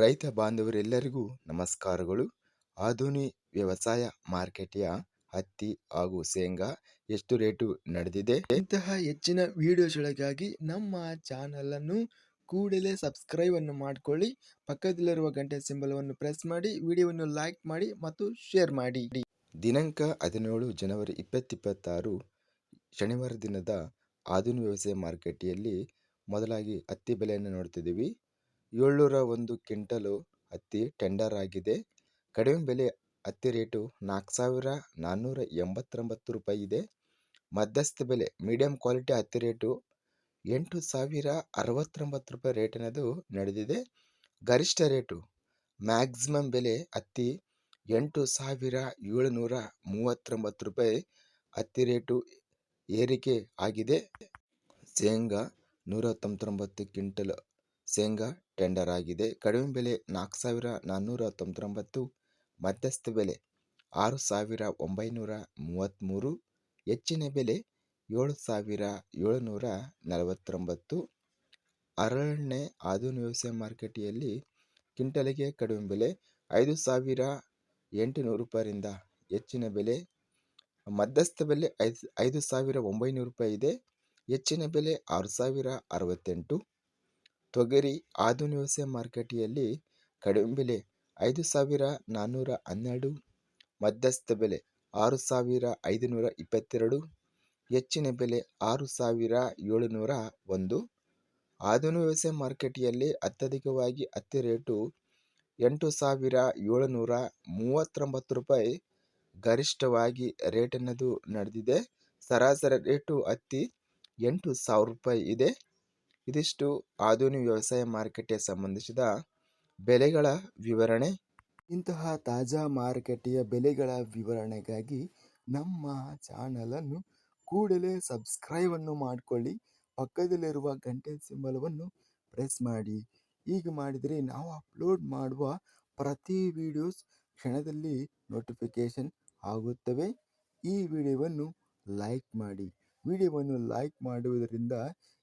ರೈತ ಬಾಂಧವರೆಲ್ಲರಿಗೂ ನಮಸ್ಕಾರಗಳು. ಆಧುನಿಕ ವ್ಯವಸಾಯ ಮಾರ್ಕೆಟಿಯ ಹತ್ತಿ ಹಾಗೂ ಶೇಂಗಾ ಎಷ್ಟು ರೇಟು ನಡೆದಿದೆ? ಇಂತಹ ಹೆಚ್ಚಿನ ವಿಡಿಯೋಸ್ಗಳಿಗಾಗಿ ನಮ್ಮ ಚಾನಲನ್ನು ಕೂಡಲೇ ಸಬ್ಸ್ಕ್ರೈಬ್ ಅನ್ನು ಮಾಡಿಕೊಳ್ಳಿ. ಪಕ್ಕದಲ್ಲಿರುವ ಗಂಟೆ ಸಿಂಬಲವನ್ನು ಪ್ರೆಸ್ ಮಾಡಿ, ವಿಡಿಯೋವನ್ನು ಲೈಕ್ ಮಾಡಿ ಮತ್ತು ಶೇರ್ ಮಾಡಿ. ದಿನಾಂಕ ಹದಿನೇಳು ಜನವರಿ ಇಪ್ಪತ್ತಿಪ್ಪತ್ತಾರು, ಶನಿವಾರ ದಿನದ ಆಧುನಿಕ ವ್ಯವಸಾಯ ಮಾರುಕಟ್ಟೆಯಲ್ಲಿ ಮೊದಲಾಗಿ ಹತ್ತಿ ಬೆಲೆಯನ್ನು ನೋಡ್ತಿದ್ದೀವಿ. ಏಳ್ನೂರ ಒಂದು ಕ್ವಿಂಟಲು ಹತ್ತಿ ಟೆಂಡರ್ ಆಗಿದೆ. ಕಡಿಮೆ ಬೆಲೆ ಹತ್ತಿ ರೇಟು ನಾಲ್ಕು ಸಾವಿರ ನಾನ್ನೂರ ಎಂಬತ್ತೊಂಬತ್ತು ರೂಪಾಯಿ ಇದೆ. ಮಧ್ಯಸ್ಥ ಬೆಲೆ ಮೀಡಿಯಂ ಕ್ವಾಲಿಟಿ ಹತ್ತಿ ರೇಟು ಎಂಟು ಸಾವಿರ ಅರವತ್ತೊಂಬತ್ತು ರೂಪಾಯಿ ರೇಟ್ ಅನ್ನೋದು ನಡೆದಿದೆ. ಗರಿಷ್ಠ ರೇಟು ಮ್ಯಾಕ್ಸಿಮಮ್ ಬೆಲೆ ಹತ್ತಿ ಎಂಟು ಸಾವಿರ ಏಳುನೂರ ಮೂವತ್ತೊಂಬತ್ತು ರೂಪಾಯಿ ಹತ್ತಿ ರೇಟು ಏರಿಕೆ ಆಗಿದೆ. ಶೇಂಗಾ ನೂರ ತೊಂಬತ್ತೊಂಬತ್ತು ಕ್ವಿಂಟಲ್ ಶೇಂಗಾ ಟೆಂಡರ್ ಆಗಿದೆ. ಕಡಿಮೆ ಬೆಲೆ ನಾಲ್ಕು ಸಾವಿರ ನಾನ್ನೂರ ತೊಂಬತ್ತೊಂಬತ್ತು, ಮಧ್ಯಸ್ಥ ಬೆಲೆ ಆರು ಸಾವಿರ ಒಂಬೈನೂರ ಮೂವತ್ತ್ಮೂರು, ಹೆಚ್ಚಿನ ಬೆಲೆ ಏಳು ಸಾವಿರ ಏಳುನೂರ ನಲವತ್ತೊಂಬತ್ತು. ಅರಣ್ಯ ಆಧುನಿಕ ವ್ಯವಸಾಯ ಮಾರುಕಟ್ಟೆಯಲ್ಲಿ ಕಿಂಟಲಿಗೆ ಕಡಿಮೆ ಬೆಲೆ ಐದು ಸಾವಿರ ಎಂಟುನೂರು ರೂಪಾಯಿಂದ ಹೆಚ್ಚಿನ ಬೆಲೆ, ಮಧ್ಯಸ್ಥ ಬೆಲೆ ಐದು ಐದು ಸಾವಿರ ಒಂಬೈನೂರು ರೂಪಾಯಿ ಇದೆ, ಹೆಚ್ಚಿನ ಬೆಲೆ ಆರು ಸಾವಿರ ಅರವತ್ತೆಂಟು. ತೊಗರಿ ಆಧುನಿಕ ಮಾರುಕಟ್ಟೆಯಲ್ಲಿ ಕಡಿಮೆ ಬೆಲೆ, ಐದು ಸಾವಿರ ನಾನ್ನೂರ ಹನ್ನೆರಡು, ಮಧ್ಯಸ್ಥ ಬೆಲೆ, ಆರು ಸಾವಿರ ಐದುನೂರ ಇಪ್ಪತ್ತೆರಡು, ಹೆಚ್ಚಿನ ಬೆಲೆ, ಆರು ಸಾವಿರ ಏಳುನೂರ ಒಂದು. ಆಧುನಿಕ ಮಾರುಕಟ್ಟೆಯಲ್ಲಿ ಅತ್ಯಧಿಕವಾಗಿ ಹತ್ತಿ ರೇಟು ಎಂಟು ಸಾವಿರ ಏಳುನೂರ ಮೂವತ್ತೊಂಬತ್ತು ರೂಪಾಯಿ ಗರಿಷ್ಠವಾಗಿ ರೇಟ್ ಅನ್ನೋದು ನಡೆದಿದೆ. ಸರಾಸರಿ ರೇಟು ಹತ್ತಿ ಎಂಟು ಸಾವಿರ ರೂಪಾಯಿ ಇದೆ. ಇದಿಷ್ಟು ಆಧುನಿಕ ವ್ಯವಸಾಯ ಮಾರುಕಟ್ಟೆ ಸಂಬಂಧಿಸಿದ ಬೆಲೆಗಳ ವಿವರಣೆ. ಇಂತಹ ತಾಜಾ ಮಾರುಕಟ್ಟೆಯ ಬೆಲೆಗಳ ವಿವರಣೆಗಾಗಿ ನಮ್ಮ ಚಾನಲನ್ನು ಕೂಡಲೇ ಸಬ್ಸ್ಕ್ರೈಬನ್ನು ಮಾಡಿಕೊಳ್ಳಿ. ಪಕ್ಕದಲ್ಲಿರುವ ಗಂಟೆ ಸಿಂಬಲವನ್ನು ಪ್ರೆಸ್ ಮಾಡಿ. ಹೀಗೆ ಮಾಡಿದರೆ ನಾವು ಅಪ್ಲೋಡ್ ಮಾಡುವ ಪ್ರತಿ ವಿಡಿಯೋಸ್ ಕ್ಷಣದಲ್ಲಿ ನೋಟಿಫಿಕೇಷನ್ ಆಗುತ್ತವೆ. ಈ ವಿಡಿಯೋವನ್ನು ಲೈಕ್ ಮಾಡಿ. ವಿಡಿಯೋವನ್ನು ಲೈಕ್ ಮಾಡುವುದರಿಂದ